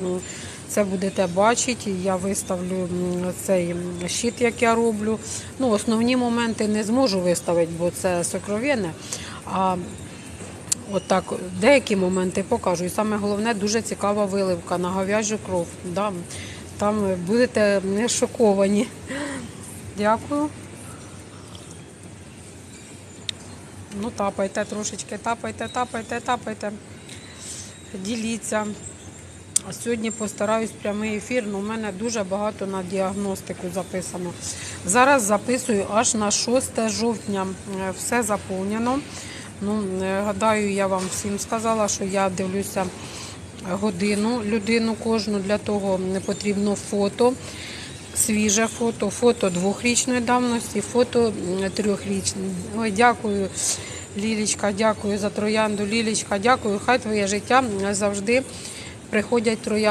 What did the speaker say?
М, Це будете бачити. Я виставлю цей щит, як я роблю. Ну, основні моменти не зможу виставити, бо це сокровенне. А от так, деякі моменти покажу. І саме головне, дуже цікава виливка на говяжу кров. Да. Там будете не шоковані. Дякую. Ну, тапайте трошечки, тапайте, тапайте, тапайте. Діліться. Сьогодні постараюсь прямий ефір, але у мене дуже багато на діагностику записано. Зараз записую аж на 6 жовтня. Е, Все заповнено. Ну, е, гадаю, я вам всім сказала, що я дивлюся годину людину кожну. Для того не потрібно фото, свіже фото, фото двохрічної давності, фото трьохрічної. Дякую, Лілічка, дякую за троянду. Лілічка, дякую. Хай твоє життя завжди приходять троянди.